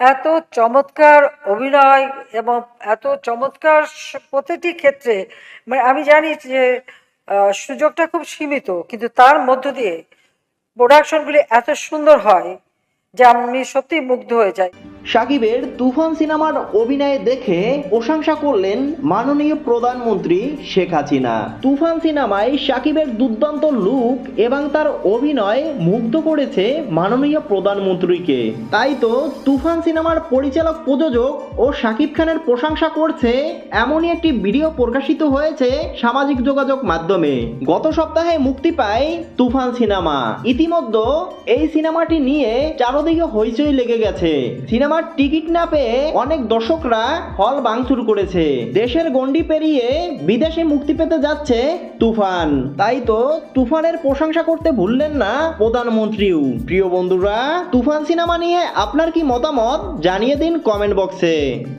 এত চমৎকার অভিনয় এবং এত চমৎকার প্রতিটি ক্ষেত্রে মানে আমি জানি যে সুযোগটা খুব সীমিত, কিন্তু তার মধ্য দিয়ে প্রোডাকশনগুলি এত সুন্দর হয় যে আমি সত্যিই মুগ্ধ হয়ে যাই। সাকিবের তুফান সিনেমার অভিনয় দেখে প্রশংসা করলেন মাননীয় প্রধানমন্ত্রী শেখ হাসিনা। তুফান সিনেমায় সাকিবের দুর্দান্ত লুক এবং তার অভিনয় মুগ্ধ করেছে মাননীয় প্রধানমন্ত্রীকে। তাই তো তুফান সিনেমার পরিচালক, প্রযোজক ও সাকিব খানের প্রশংসা করছে এমনই একটি ভিডিও প্রকাশিত হয়েছে সামাজিক যোগাযোগ মাধ্যমে। গত সপ্তাহে মুক্তি পায় তুফান সিনেমা। ইতিমধ্যে এই সিনেমাটি নিয়ে চারদিকে হইচই লেগে গেছে। সিনেমার টিকিট না পেয়ে অনেক দর্শকরা হল ভাঙচুর করেছে। দেশের গন্ডি পেরিয়ে বিদেশে মুক্তি পেতে যাচ্ছে তুফান। তাই তো তুফানের প্রশংসা করতে ভুললেন না প্রধানমন্ত্রীও। প্রিয় বন্ধুরা, তুফান সিনেমা নিয়ে আপনার কি মতামত? জানিয়ে দিন কমেন্ট বক্সে।